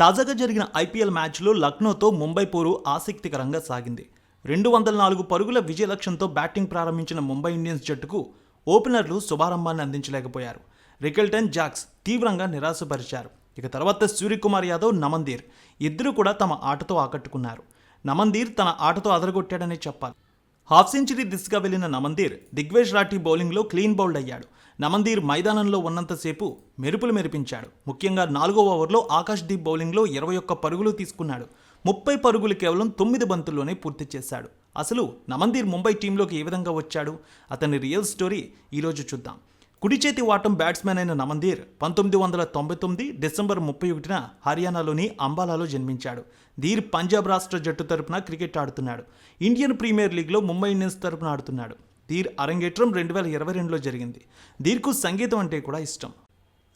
తాజాగా జరిగిన ఐపీఎల్ మ్యాచ్లో లక్నోతో ముంబై పోరు ఆసక్తికరంగా సాగింది. రెండు వందల నాలుగు పరుగుల విజయ లక్ష్యంతో బ్యాటింగ్ ప్రారంభించిన ముంబై ఇండియన్స్ జట్టుకు ఓపెనర్లు శుభారంభాన్ని అందించలేకపోయారు. రికెల్టన్ జాక్స్ తీవ్రంగా నిరాశపరిచారు. ఇక తర్వాత సూర్యకుమార్ యాదవ్ నమందీర్ ఇద్దరు కూడా తమ ఆటతో ఆకట్టుకున్నారు. నమందీర్ తన ఆటతో అదరగొట్టాడనే చెప్పాలి. హాఫ్ సెంచరీ దిశగా వెళ్ళిన నమందీర్ దిగ్వేష్ రాఠీ బౌలింగ్లో క్లీన్ బౌల్డ్ అయ్యాడు. నమందీర్ మైదానంలో ఉన్నంతసేపు మెరుపులు మెరిపించాడు. ముఖ్యంగా నాలుగో ఓవర్లో ఆకాష్ దీప్ బౌలింగ్లో ఇరవై ఒక్క పరుగులు తీసుకున్నాడు. ముప్పై పరుగులు కేవలం తొమ్మిది బంతుల్లోనే పూర్తి చేశాడు. అసలు నమందీర్ ముంబై టీంలోకి ఏ విధంగా వచ్చాడు? అతని రియల్ స్టోరీ ఈరోజు చూద్దాం. కుడి చేతి వాటం బ్యాట్స్మెన్ అయిన నమందీర్ పంతొమ్మిది వందల తొంభై తొమ్మిది డిసెంబర్ ముప్పై ఒకటిన హర్యానాలోని అంబాలాలో జన్మించాడు. ధీర్ పంజాబ్ రాష్ట్ర జట్టు తరపున క్రికెట్ ఆడుతున్నాడు. ఇండియన్ ప్రీమియర్ లీగ్లో ముంబై ఇండియన్స్ తరపున ఆడుతున్నాడు. ధీర్ అరంగేట్రం రెండు వేల ఇరవై రెండులో జరిగింది. ధీర్కు సంగీతం అంటే కూడా ఇష్టం.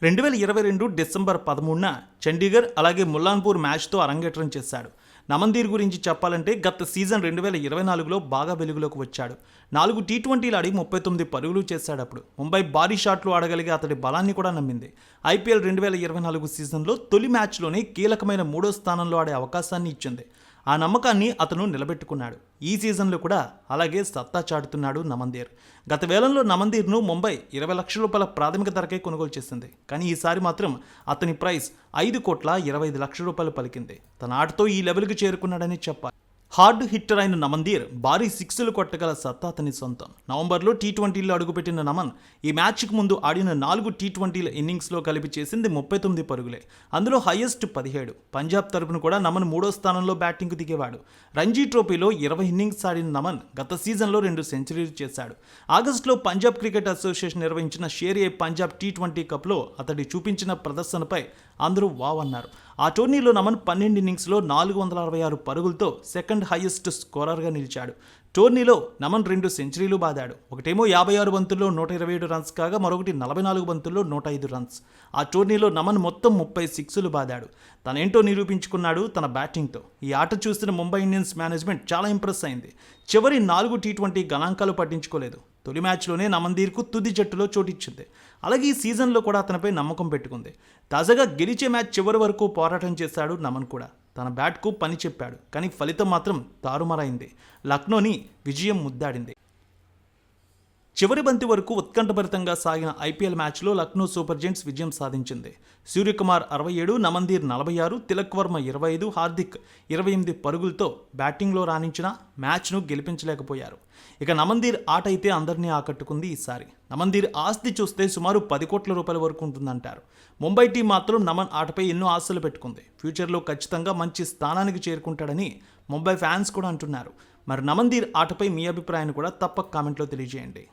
రెండు వేల ఇరవై రెండు డిసెంబర్ పదమూడున చండీగఢ్ అలాగే ముల్లాన్పూర్ మ్యాచ్తో అరంగేట్రం చేశాడు. నమందీర్ గురించి చెప్పాలంటే గత సీజన్ రెండు వేల ఇరవై నాలుగులో బాగా వెలుగులోకి వచ్చాడు. నాలుగు టీ ట్వంటీలు ఆడి ముప్పై తొమ్మిది పరుగులు చేశాడు అప్పుడు. ముంబై భారీ షాట్లు ఆడగలిగే అతడి బలాన్ని కూడా నమ్మింది. ఐపీఎల్ రెండు వేల ఇరవై నాలుగు సీజన్లో తొలి మ్యాచ్లోనే కీలకమైన మూడో స్థానంలో ఆడే అవకాశాన్ని ఇచ్చింది. ఆ నమ్మకాన్ని అతను నిలబెట్టుకున్నాడు. ఈ సీజన్లో కూడా అలాగే సత్తా చాటుతున్నాడు నమందీర్. గత వేలంలో నమందీర్ను ముంబై ఇరవై లక్షల రూపాయల ప్రాథమిక ధరకే కొనుగోలు చేసింది. కానీ ఈసారి మాత్రం అతని ప్రైస్ ఐదు కోట్ల ఇరవై ఐదు లక్షల రూపాయలు పలికింది. తన ఆటతో ఈ లెవెల్కి చేరుకున్నాడని చెప్పాలి. హార్డ్ హిట్టర్ అయిన నమందీర్ భారీ సిక్స్లు కొట్టగల సత్తా అతని సొంతం. నవంబర్లో టీ ట్వంటీలో అడుగుపెట్టిన నమన్ ఈ మ్యాచ్కి ముందు ఆడిన నాలుగు టీ ట్వంటీల ఇన్నింగ్స్లో కలిపి చేసింది ముప్పై తొమ్మిది పరుగులే. అందులో హైయెస్ట్ పదిహేడు. పంజాబ్ తరపున కూడా నమన్ మూడో స్థానంలో బ్యాటింగ్కు దిగేవాడు. రంజీ ట్రోఫీలో ఇరవై ఇన్నింగ్స్ ఆడిన నమన్ గత సీజన్లో రెండు సెంచరీలు చేశాడు. ఆగస్టులో పంజాబ్ క్రికెట్ అసోసియేషన్ నిర్వహించిన షేర్ ఏ పంజాబ్ టీ ట్వంటీ కప్లో అతడి చూపించిన ప్రదర్శనపై అందరూ వావ్ అన్నారు ఆ టోర్నీలో నమన్ పన్నెండు ఇన్నింగ్స్లో నాలుగు వందల అరవై ఆరు పరుగులతో సెకండ్ హైయెస్ట్ స్కోరర్గా నిలిచాడు. టోర్నీలో నమన్ రెండు సెంచరీలు బాదాడు. ఒకటేమో యాభై ఆరు బంతుల్లో నూట ఇరవై ఏడు రన్స్ కాగా మరొకటి నలభై నాలుగు బంతుల్లో నూట ఐదు రన్స్. ఆ టోర్నీలో నమన్ మొత్తం ముప్పై సిక్స్లు బాదాడు. తనేంటో నిరూపించుకున్నాడు తన బ్యాటింగ్తో. ఈ ఆట చూసిన ముంబై ఇండియన్స్ మేనేజ్మెంట్ చాలా ఇంప్రెస్ అయింది. చివరి నాలుగు టీ ట్వంటీ గణాంకాలు పట్టించుకోలేదు. తొలి మ్యాచ్లోనే నమందీర్కు తుది జట్టులో చోటిచ్చింది. అలాగే ఈ సీజన్లో కూడా అతనిపై నమ్మకం పెట్టుకుంది. తాజాగా గెలిచే మ్యాచ్ చివరి వరకు పోరాటం చేశాడు నమన్ కూడా. తన బ్యాట్కు పని చెప్పాడు కానీ ఫలితం మాత్రం తారుమారైంది. లక్నోని విజయం ముద్దాడింది. చివరి బంతి వరకు ఉత్కంఠభరితంగా సాగిన ఐపీఎల్ మ్యాచ్లో లక్నో సూపర్ జెంట్స్ విజయం సాధించింది. సూర్యకుమార్ అరవై ఏడు నమందీర్ నలభై ఆరు తిలక్ వర్మ ఇరవై ఐదు హార్దిక్ ఇరవై ఎనిమిది పరుగులతో బ్యాటింగ్లో రాణించిన మ్యాచ్ను గెలిపించలేకపోయారు. ఇక నమందీర్ ఆట అయితే అందరినీ ఆకట్టుకుంది ఈసారి. నమందీర్ ఆస్తి చూస్తే సుమారు పది కోట్ల రూపాయల వరకు ఉంటుందంటారు. ముంబై టీం మాత్రం నమన్ ఆటపై ఎన్నో ఆశలు పెట్టుకుంది. ఫ్యూచర్లో ఖచ్చితంగా మంచి స్థానానికి చేరుకుంటాడని ముంబై ఫ్యాన్స్ కూడా అంటున్నారు. మరి నమందీర్ ఆటపై మీ అభిప్రాయాన్ని కూడా తప్పక కామెంట్లో తెలియజేయండి.